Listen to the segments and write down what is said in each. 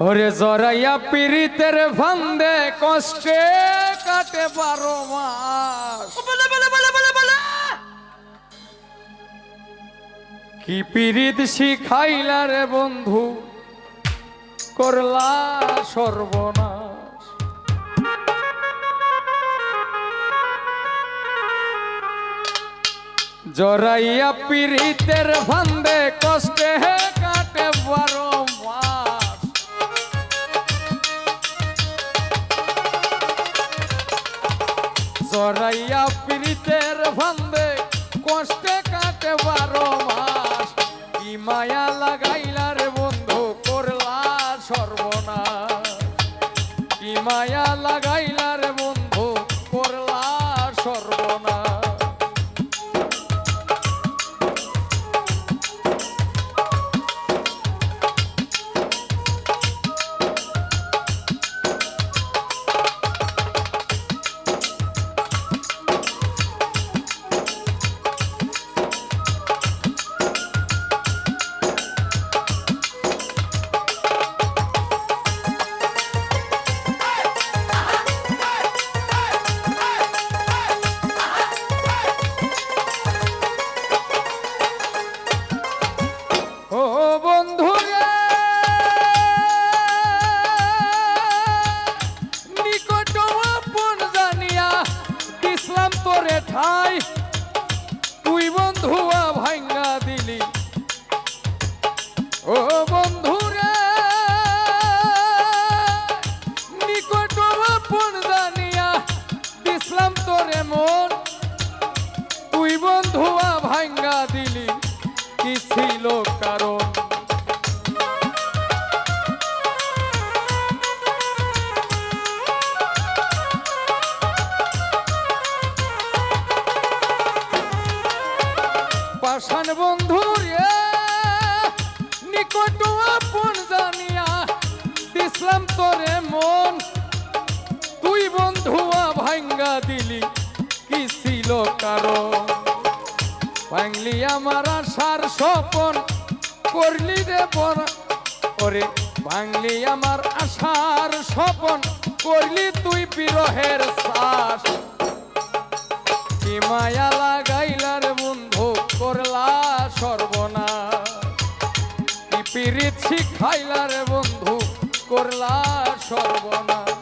ওরে জরাইয়া পীড়িতের ফান্দে কষ্টে কাটে বারো মাস। বলে বলে বলে বলে বলে। কি পীড়িত শিখাইলা রে বন্ধু? করলা সর্বনাশ। জরাইয়া পীড়িতের ফান্দে কষ্টে কাটে বারো মাস। জরাইয়া পীড়িতের ভান্দে কষ্টে কাটে বারো মাস। কি মায়া লাগাইলা তোরে তুই বন্ধুয়া ভাঙ্গা দিলি। ও বন্ধু রে নিকট আপন জানিয়া ইসলাম তোরে মন। তুই বন্ধুয়া ভাঙ্গা দিলি, কি ছিল কারণ? পাষাণ বন্ধু রে। নিকট আপন জানিয়া দিসলাম তোরে মন। তুই বন্ধুয়া ভাঙ্গা দিলি, কি ছিল কারণ? ভাঙলি আমার আশার স্বপন, করলি রে বন। ওরে, ভাঙলি আমার আশার স্বপন, করলি তুই বিরহের শ্বাস। পিরিত শিখাইলার বন্ধু করলা সর্বনাশ।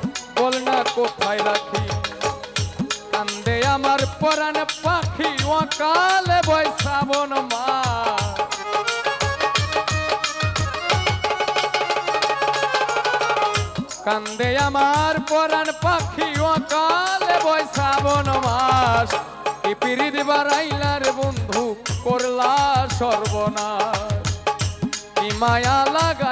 কোথায় রাখি? কান্দে আমার পরাণ পাখি, অকালে বৈশাবন মা। কান্দে আমার পরাণ পাখি, অকালে বৈশাবন মাস। এই পিরিত বাড়াইলার বন্ধু করলা সর্বনাশ। মায়া লাগা